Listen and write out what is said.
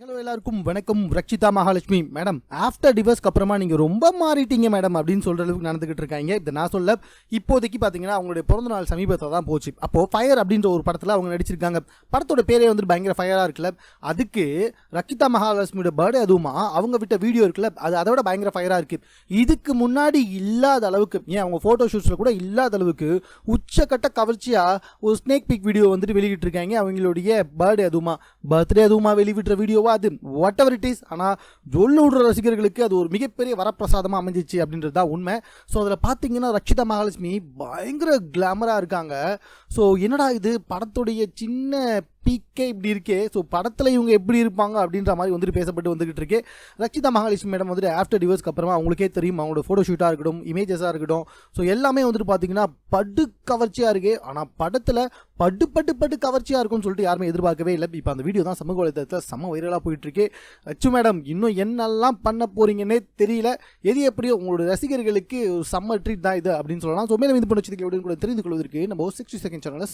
Hello எல்லாருக்கும். வணக்கம். Rakshitha Mahalakshmi. Madam after டிவர்ஸ்க்கு அப்புறமா நீங்கள் ரொம்ப மாறிட்டீங்க மேடம் அப்படின்னு சொல்கிற அளவுக்கு நடந்துக்கிட்டு இருக்காங்க. இதை நான் சொல்ல இப்போதைக்கு பார்த்தீங்கன்னா அவங்களுடைய பிறந்த நாள் சமீபத்தில் தான் போச்சு. அப்போது ஃபயர் அப்படின்ற ஒரு படத்தில் அவங்க நடிச்சிருக்காங்க. படத்தோட பேரே வந்துட்டு பயங்கர ஃபயராக இருக்குல்ல. அதுக்கு ரக்ஷிதா மகாலட்சுமியோட பர்த்டே அதுவுமா? அவங்க விட்ட வீடியோ இருக்குல்ல. அது அதை விட பயங்கர ஃபயராக இருக்குது இதுக்கு முன்னாடி இல்லாத அளவுக்கு ஏன் அவங்க ஃபோட்டோ ஷூட்ஸில் கூட இல்லாத அளவுக்கு உச்சக்கட்ட கவர்ச்சியாக ஒரு ஸ்னேக் பிக் வீடியோ வந்துட்டு வெளியிட்டிருக்காங்க. அவங்களுடைய பர்த்டே அதுவுமா? பர்த்டே அதுவுமா வெளிவிட்டுற வீடியோவா அது வாட் எவர் இட் இஸ் ஆனால் ஜொல்லு விடுற ரசிகர்களுக்கு அது ஒரு மிகப்பெரிய வரப்பிரசாதமாக அமைஞ்சிச்சு அப்படின்றது தான் உண்மை. ஸோ அதில் பார்த்தீங்கன்னா ரக்ஷிதா மகாலட்சுமி பயங்கர கிளாமராக இருக்காங்க. ஸோ என்னடா இது? படத்துடைய சின்ன பீக்கே இப்படி இருக்கே. ஸோ படத்தில் இவங்க எப்படி இருப்பாங்க அப்படின்ற மாதிரி வந்துட்டு பேசப்பட்டு வந்துகிட்டு இருக்கு. ரக்ஷிதா மகாலட்சுமி மேடம் வந்துட்டு ஆஃப்டர் டிவர்ஸ்க்கு அப்புறமா அவங்களுக்கே தெரியும். அவங்களோட ஃபோட்டோ ஷூட்டாக இருக்கட்டும் இமேஜஸாக இருக்கட்டும். ஸோ எல்லாமே வந்துட்டு பார்த்தீங்கன்னா படு கவர்ச்சியாக இருக்கு. ஆனால் படத்தில் பட்டு பட்டு பட்டு கவர்ச்சியாக இருக்கும்னு சொல்லிட்டு யாருமே எதிர்பார்க்கவே இல்லை. இப்போ அந்த வீடியோ தான் சமூக வலைதளத்தில் செம்ம வைரலாக போயிட்டுருக்கு ரச்சு மேடம் இன்னும் என்னெல்லாம் பண்ண போறீங்கன்னே தெரியல. எது எப்படியோ உங்களோட ரசிகர்களுக்கு ஒரு செம்ம ட்ரீட் தான் இது அப்படின்னு சொல்லலாம். ஸோ மேலும் இது பண்ணி வச்சிருக்கேன் எப்படின்னு கூட தெரிந்து கொள்வதற்கு நம்ம சிக்ஸ்டி செகண்ட் சேனலில்